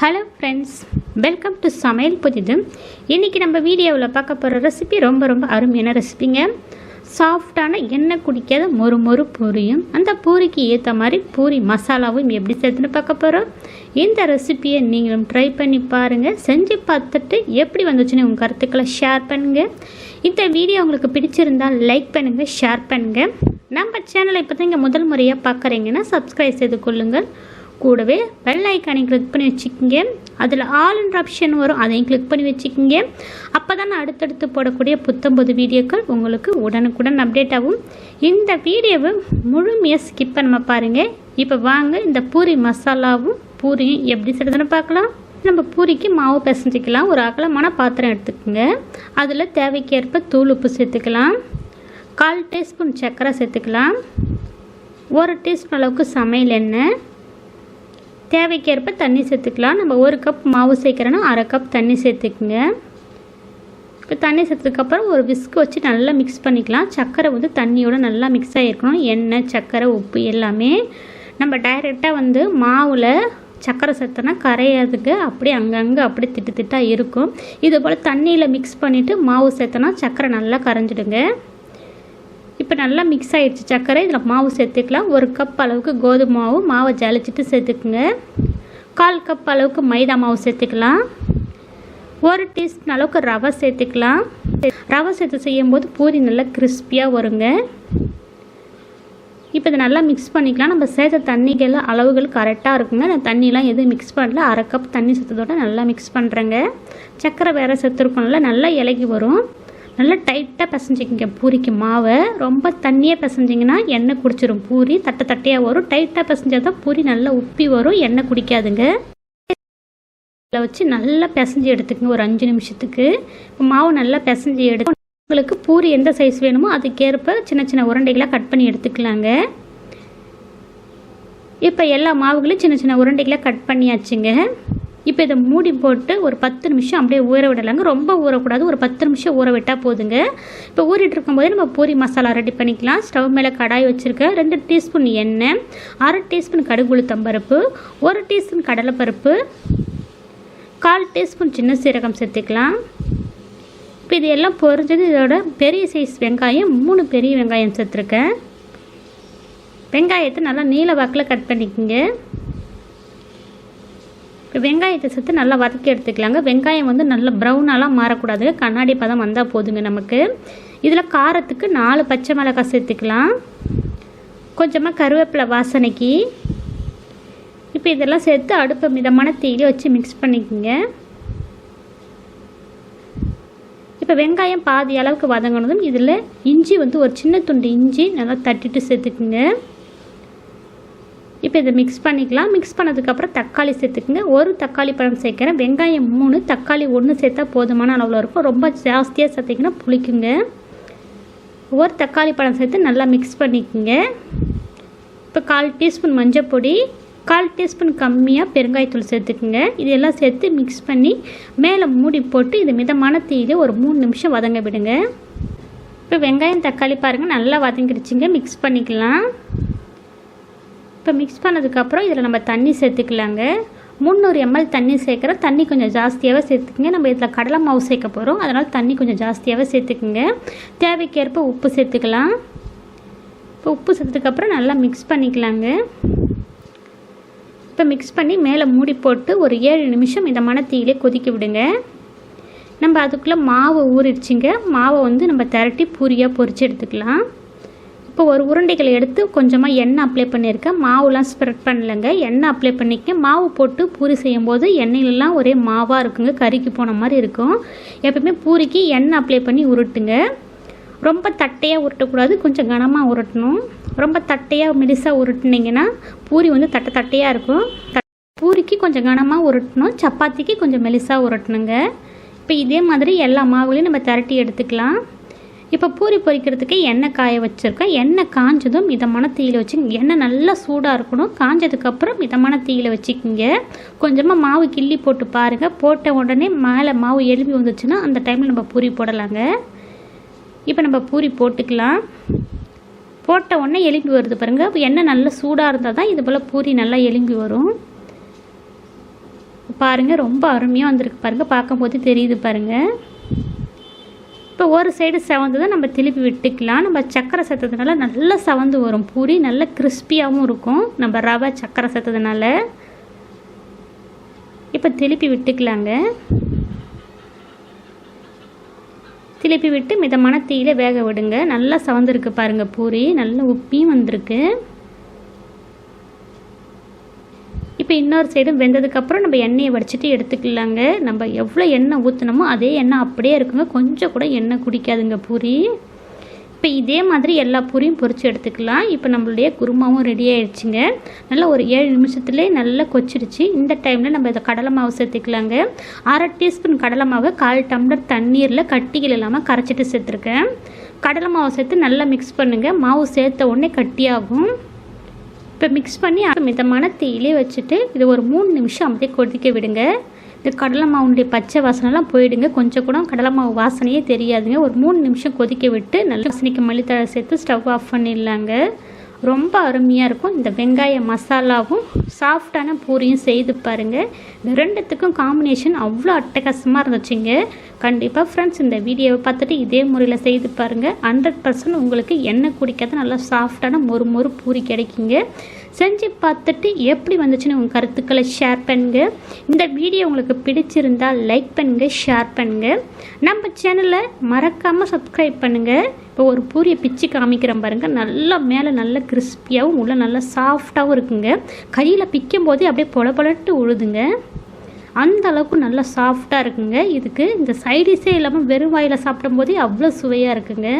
Hello friends welcome to சமையல் புதிது. இன்றைக்கி நம்ம வீடியோவில் பார்க்க போகிற ரெசிபி ரொம்ப ரொம்ப அருமையான ரெசிபிங்க சாஃப்டான எண்ணெய் குடிக்காத மொறு மொறு பூரியும் அந்த பூரிக்கு ஏற்ற மாதிரி பூரி மசாலாவும் எப்படி சேர்த்துன்னு பார்க்க போகிறோம் இந்த ரெசிபியை நீங்களும் ட்ரை பண்ணி பாருங்கள் செஞ்சு பார்த்துட்டு எப்படி வந்துச்சுன்னு உங்கள் கருத்துக்களை ஷேர் பண்ணுங்கள் இந்த வீடியோ உங்களுக்கு பிடிச்சிருந்தால் லைக் பண்ணுங்கள் ஷேர் பண்ணுங்கள் நம்ம சேனலை இப்போ தான் இங்கே முதல் முறையாக பார்க்குறீங்கன்னா சப்ஸ்கிரைப் செய்து கொள்ளுங்கள். கூடவே பெல் ஐக்கானை கிளிக் பண்ணி வச்சுக்கோங்க. அதில் ஆல்ன்ற ஆப்ஷன் வரும் அதையும் கிளிக் பண்ணி வச்சுக்கோங்க. அப்போ தான் அடுத்தடுத்து போடக்கூடிய புத்தம்பது வீடியோக்கள் உங்களுக்கு உடனுக்குடன் அப்டேட் ஆகும். இந்த வீடியோவை முழுமையாக ஸ்கிப் பண்ண பாருங்கள் இப்போ வாங்க இந்த பூரி மசாலாவும் பூரியும் எப்படி செய்யறதுன்னு பார்க்கலாம். நம்ம பூரிக்கு மாவு பிசைஞ்சிக்கலாம். ஒரு அகலமான பாத்திரம் எடுத்துக்கோங்க. அதில் தேவைக்கேற்ப தூள் உப்பு சேர்த்துக்கலாம். கால் டீஸ்பூன் சர்க்கரை சேர்த்துக்கலாம். ஒரு டீஸ்பூன் அளவுக்கு சமையல் எண்ணெய். தேவைக்கேற்ப தண்ணி சேர்த்துக்கலாம். நம்ம ஒரு கப் மாவு சேர்க்குறோன்னா அரை கப் தண்ணி சேர்த்துக்குங்க. இப்போ தண்ணி சேர்த்ததுக்கப்புறம் ஒரு விஸ்க் வச்சு நல்லா மிக்ஸ் பண்ணிக்கலாம். சர்க்கரை வந்து தண்ணியோட நல்லா மிக்ஸ் ஆகிருக்கணும். எண்ணெய் சர்க்கரை உப்பு எல்லாமே. நம்ம டைரெக்டாக வந்து மாவில் சர்க்கரை சேர்த்தோன்னா கரையிறதுக்கு அப்படியே அங்கங்கே அப்படியே திட்டு திட்டாக இருக்கும். இது போல் தண்ணியில் மிக்ஸ் பண்ணிவிட்டு மாவு சேர்த்தனா சர்க்கரை நல்லா கரைஞ்சிடுங்க. இப்போ நல்லா மிக்ஸ் ஆகிடுச்சு சர்க்கரை இதில் மாவு சேர்த்துக்கலாம். ஒரு கப் அளவுக்கு கோதுமை மாவு. மாவை ஜலிச்சிட்டு சேர்த்துக்குங்க. கால் கப் அளவுக்கு மைதா மாவு சேர்த்துக்கலாம். ஒரு டீஸ்பூன் அளவுக்கு ரவை சேர்த்துக்கலாம். ரவை சேர்த்து செய்யும்போது பூரி நல்லா கிறிஸ்பியாக வருங்க. இப்போ இதை நல்லா மிக்ஸ் பண்ணிக்கலாம். நம்ம சேர்த்த தண்ணிகள் அளவுகள் கரெக்டாக இருக்குங்க. நான் தண்ணிலாம் எதுவும் மிக்ஸ் பண்ணல. அரை கப் தண்ணி சேர்த்ததோட நல்லா மிக்ஸ் பண்ணுறேங்க சர்க்கரை வேறு சேர்த்துருக்கோம்ல. நல்லா இலகி வரும். நல்லா டைட்டாக பிசைஞ்சிக்கங்க. பூரிக்கு மாவை. ரொம்ப தண்ணியாக பிசைஞ்சிங்கன்னா எண்ணெய் குடிச்சிடும் பூரி தட்டை தட்டையாக வரும். டைட்டாக பிசைஞ்சால் தான் பூரி நல்லா உப்பி வரும். எண்ணெய் குடிக்காதுங்க. இதில் வச்சு நல்லா பிசைஞ்சு எடுத்துக்கங்க. ஒரு அஞ்சு நிமிஷத்துக்கு. இப்போ மாவு நல்லா பிசைஞ்சு எடுத்து உங்களுக்கு பூரி எந்த சைஸ் வேணுமோ அதுக்கேற்ப சின்ன சின்ன உருண்டைகளாக கட் பண்ணி எடுத்துக்கலாங்க. இப்போ எல்லா மாவுகளையும் சின்ன சின்ன உருண்டைகளாக கட் பண்ணியாச்சுங்க. இப்போ இதை மூடி போட்டு ஒரு பத்து நிமிஷம் அப்படியே ஊற விடலாங்க. ரொம்ப ஊறக்கூடாது. ஒரு பத்து நிமிஷம் ஊற விட்டால் போதுங்க. இப்போ ஊறிட்டு இருக்கும்போதே நம்ம பூரி மசாலா ரெடி பண்ணிக்கலாம். ஸ்டவ் மேலே கடாய் வச்சுருக்கேன் ரெண்டு டீஸ்பூன் எண்ணெய் அரை டீஸ்பூன் கடுகு உளுத்தம்பருப்பு ஒரு டீஸ்பூன் கடலைப்பருப்பு கால் டீஸ்பூன் சின்ன சீரகம் சேர்த்துக்கலாம். இப்போ இது எல்லாம் பொரிஞ்சது இதோட பெரிய சைஸ் வெங்காயம் மூணு பெரிய வெங்காயம் சேர்த்துருக்கேன். வெங்காயத்தை நல்லா நீல வாக்கில் கட் பண்ணிக்கோங்க. இப்போ வெங்காயத்தை சேர்த்து நல்லா வதக்கி எடுத்துக்கலாங்க. வெங்காயம் வந்து நல்லா ப்ரௌனாலாம் மாறக்கூடாது கண்ணாடி பதம் வந்தால் போதுங்க நமக்கு. இதில் காரத்துக்கு நாலு பச்சை மிளகாய் சேர்த்துக்கலாம். கொஞ்சமாக கருவேப்பிலை வாசனைக்கு. இப்போ இதெல்லாம் சேர்த்து அடுப்பை மிதமான தீயில வச்சு மிக்ஸ் பண்ணிக்கோங்க. இப்போ வெங்காயம் பாதி அளவுக்கு வதங்கினதும் இதில் இஞ்சி வந்து ஒரு சின்ன துண்டு இஞ்சி நல்லா தட்டிட்டு சேர்த்துக்குங்க. இப்போ இதை மிக்ஸ் பண்ணிக்கலாம். மிக்ஸ் பண்ணதுக்கப்புறம் தக்காளி சேர்த்துக்குங்க. ஒரு தக்காளி பழம் சேர்க்குறேன். வெங்காயம் மூணு தக்காளி ஒன்று சேர்த்தா போதுமான அளவில் இருக்கும். ரொம்ப ஜாஸ்தியாக சேர்த்திங்கன்னா புளிக்குங்க. ஒரு தக்காளி பழம் சேர்த்து நல்லா மிக்ஸ் பண்ணிக்கோங்க. இப்போ கால் டீஸ்பூன் மஞ்சள் பொடி கால் டீஸ்பூன் கம்மியாக பெருங்காயத்தூள் சேர்த்துக்குங்க. இதெல்லாம் சேர்த்து மிக்ஸ் பண்ணி மேலே மூடி போட்டு இது மிதமான தீயில ஒரு மூணு நிமிஷம் வதங்க விடுங்க. இப்போ வெங்காயம் தக்காளி பாருங்கள் நல்லா வதங்கிடுச்சிங்க. மிக்ஸ் பண்ணிக்கலாம். இப்போ மிக்ஸ் பண்ணதுக்கப்புறம் இதில் நம்ம தண்ணி சேர்த்துக்கலாங்க. முந்நூறு எம்எல் தண்ணி சேர்க்குறோம் தண்ணி கொஞ்சம் ஜாஸ்தியாகவே சேர்த்துக்குங்க. நம்ம இதில் கடலை மாவு சேர்க்க போகிறோம் அதனால் தண்ணி கொஞ்சம் ஜாஸ்தியாகவே சேர்த்துக்குங்க. தேவைக்கேற்ப உப்பு சேர்த்துக்கலாம். இப்போ உப்பு சேர்த்ததுக்கப்புறம் நல்லா மிக்ஸ் பண்ணிக்கலாங்க. இப்போ மிக்ஸ் பண்ணி மேலே மூடி போட்டு ஒரு ஏழு நிமிஷம் இந்த தீயிலே கொதிக்க விடுங்க. நம்ம அதுக்குள்ளே மாவு ஊறிடுச்சிங்க. மாவை வந்து நம்ம திரட்டி பூரியாக பொறிச்சு எடுத்துக்கலாம். இப்போ ஒரு உருண்டைகளை எடுத்து கொஞ்சமாக எண்ணெய் அப்ளை பண்ணியிருக்கேன். மாவுலாம் ஸ்ப்ரெட் பண்ணலைங்க. எண்ணெய் அப்ளை பண்ணிக்க மாவு போட்டு பூரி செய்யும்போது எண்ணெயிலலாம் ஒரே மாவாக இருக்குங்க. கறிக்கு போன மாதிரி இருக்கும். எப்பவுமே பூரிக்கு எண்ணெய் அப்ளை பண்ணி உருட்டுங்க. ரொம்ப தட்டையாக உருட்டக்கூடாது. கொஞ்சம் கனமாக உருட்டணும். ரொம்ப தட்டையாக மெலிசாக உருட்டினீங்கன்னா பூரி வந்து தட்டை தட்டையாக இருக்கும். பூரிக்கு கொஞ்சம் கனமாக உருட்டணும். சப்பாத்திக்கு கொஞ்சம் மெலிசாக உருட்டணுங்க. இப்போ இதே மாதிரி எல்லா மாவுலையும் நம்ம திரட்டி எடுத்துக்கலாம். இப்போ பூரி பொரிக்கிறதுக்கு எண்ணெய் காய வச்சுருக்கேன். எண்ணெய் காஞ்சதும் மிதமான தீயில் வச்சுங்க எண்ணெய் நல்லா சூடாக இருக்கணும். காஞ்சதுக்கப்புறம் மிதமான தீயில் வச்சுக்கிங்க. கொஞ்சமாக மாவு கிள்ளி போட்டு பாருங்கள் போட்ட உடனே மேலே மாவு எலும்பி வந்துச்சுன்னா அந்த டைமில் நம்ம பூரி போடலாங்க. இப்போ நம்ம பூரி போட்டுக்கலாம். போட்ட உடனே எலும்பி வருது பாருங்கள் எண்ணெய் நல்லா சூடாக இருந்தால் தான் இது போல் பூரி நல்லா எலும்பி வரும். பாருங்கள் ரொம்ப அருமையாக வந்திருக்கு பாருங்கள் பார்க்கும்போது தெரியுது பாருங்கள் இப்போ ஒரு சைடு செவந்ததை நம்ம திருப்பி விட்டுக்கலாம். நம்ம சக்கரை சேர்த்ததுனால நல்லா செவந்து வரும். பூரி நல்ல கிறிஸ்பியாகவும் இருக்கும். நம்ம ரவை சக்கரை சேர்த்ததுனால. இப்போ திருப்பி விட்டுக்கலாங்க. திருப்பி விட்டு மிதமான தீயில வேக விடுங்க. நல்லா சவந்திருக்கு பாருங்கள் பூரி. நல்லா உப்பியும் வந்திருக்கு. இப்போ இன்னொரு சைடும் வெந்ததுக்கப்புறம் நம்ம எண்ணெயை வடிச்சிட்டு எடுத்துக்கலாங்க. நம்ம எவ்வளோ எண்ணெய் ஊற்றினமோ அதே எண்ணெய் அப்படியே இருக்குங்க. கொஞ்சம் கூட எண்ணெய் குடிக்காதுங்க பூரி. இப்போ இதே மாதிரி எல்லா பூரியும் பொரித்து எடுத்துக்கலாம். இப்போ நம்மளுடைய குருமாவும் ரெடி ஆயிடுச்சுங்க. நல்லா ஒரு ஏழு நிமிஷத்துலேயே நல்லா கொச்சிடுச்சு. இந்த டைமில் நம்ம இதை கடலை மாவு சேர்த்துக்கலாங்க. அரை டீஸ்பூன் கடலை மாவு கால் டம்ளர் தண்ணீரில் கட்டிகள் இல்லாமல் கரைச்சிட்டு சேர்த்துருக்கேன். கடலை மாவு சேர்த்து நல்லா மிக்ஸ் பண்ணுங்கள் மாவு சேர்த்த உடனே கட்டியாகும். இப்போ மிக்ஸ் பண்ணி மிதமான தீயிலே வச்சுட்டு இது ஒரு மூணு நிமிஷம் அப்படியே கொதிக்க விடுங்க. இந்த கடலை மாவுடைய பச்சை வாசனைலாம் போயிடுங்க. கொஞ்சம் கூட கடலை மாவு வாசனையே தெரியாதுங்க. ஒரு மூணு நிமிஷம் கொதிக்க விட்டு நல்ல வாசனைக்கு மல்லித்தழை சேர்த்து ஸ்டவ் ஆஃப் பண்ணிடலாங்க. ரொம்ப அருமையாக இருக்கும். இந்த வெங்காய மசாலாவும் சாஃப்டான பூரியும் செய்து பாருங்கள் ரெண்டுத்துக்கும் காம்பினேஷன் அவ்வளோ அட்டகாசமாக இருந்துச்சுங்க. கண்டிப்பாக ஃப்ரெண்ட்ஸ் இந்த வீடியோவை பார்த்துட்டு இதே முறையில் செய்து பாருங்கள் ஹண்ட்ரட் பர்சன்ட் உங்களுக்கு எண்ணெய் குடிக்காத நல்லா சாஃப்டான மொறு மொறு பூரி கிடைக்குங்க. செஞ்சு பார்த்துட்டு எப்படி வந்துச்சுன்னு உங்கள் கருத்துக்களை ஷேர் பண்ணுங்க. இந்த வீடியோ உங்களுக்கு பிடிச்சிருந்தால் லைக் பண்ணுங்கள் ஷேர் பண்ணுங்கள் நம்ம சேனலை மறக்காமல் சப்ஸ்கிரைப் பண்ணுங்கள் இப்போ ஒரு பூரியை பிச்சு காமிக்கிறேன் பாருங்கள் நல்லா மேலே நல்லா கிறிஸ்பியாகவும் உள்ளே நல்லா சாஃப்டாகவும் இருக்குங்க. கையில் பிக்கும் போதே அப்படியே பொல பொலட்டு உழுதுங்க. அந்த அளவுக்கு நல்லா சாஃப்டாக இருக்குங்க. இதுக்கு இந்த சைடிஸே இல்லாமல் வெறும் வாயில் சாப்பிடும் போதே அவ்வளோ சுவையாக இருக்குங்க.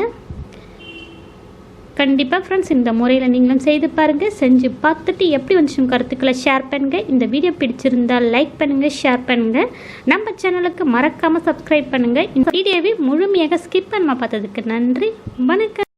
கண்டிப்பாக ஃப்ரெண்ட்ஸ் இந்த முறையில் நீங்களும் செய்து பாருங்கள் செஞ்சு பார்த்துட்டு எப்படி வந்துச்சு கருத்துக்களை ஷேர் பண்ணுங்கள் இந்த வீடியோ பிடிச்சிருந்தால் லைக் பண்ணுங்கள் ஷேர் பண்ணுங்கள் நம்ம சேனலுக்கு மறக்காமல் சப்ஸ்கிரைப் பண்ணுங்கள் இந்த வீடியோவை முழுமையாக ஸ்கிப் பண்ணாமல் பார்த்ததுக்கு நன்றி. வணக்கம்.